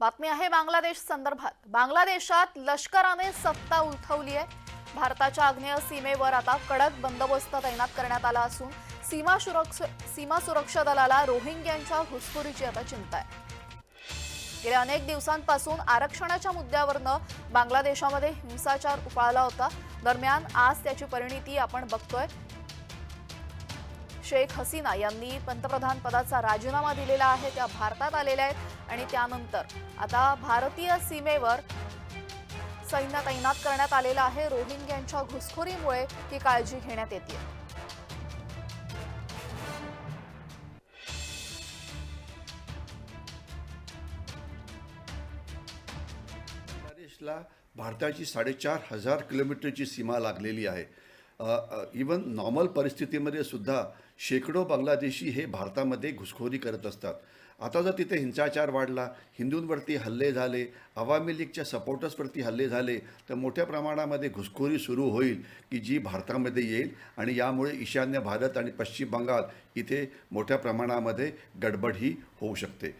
बातमी आहे बांगलादेश संदर्भात. बांगलादेशात लष्कराने सत्ता उलथवली आहे. भारताच्या आग्नेय सीमेवर आता कडक बंदोबस्त तैनात करण्यात आला असून सीमा सुरक्षा सीमा सुरक्षा दलाला रोहिंग्यांच्या घुसखोरीची आता चिंता आहे. गेल्या अनेक दिवसांपासून आरक्षणाच्या मुद्द्यावरनं बांगलादेशामध्ये हिंसाचार उफाळला होता. दरम्यान आज त्याची परिणिती आपण बघतोय. शेख हसीना यांनी पंतप्रधान पदाचा राजीनामा दिलेला आहे त्या भारतात आलेल्या आहेत. आणि त्यानंतर आता भारतीय सीमेवर सैन्य तैनात करण्यात आलेलं आहे. रोहिंग्यांच्या घुसखोरीमुळे ही काळजी घेण्यात येते भारताची साडेचार हजार किलोमीटरची सीमा लागलेली आहे. इवन नॉर्मल परिस्थितीमध्ये सुद्धा शेकडो बांगलादेशी हे भारतामध्ये घुसखोरी करत असतात. आता जर तिथे हिंसाचार वाढला हिंदूंवरती हल्ले झाले आवामी लीगच्या सपोर्टर्सवरती हल्ले झाले तर मोठ्या प्रमाणामध्ये घुसखोरी सुरू होईल की जी भारतामध्ये येईल आणि यामुळे ईशान्य भारत आणि पश्चिम बंगाल इथे मोठ्या प्रमाणामध्ये गडबड ही होऊ शकते.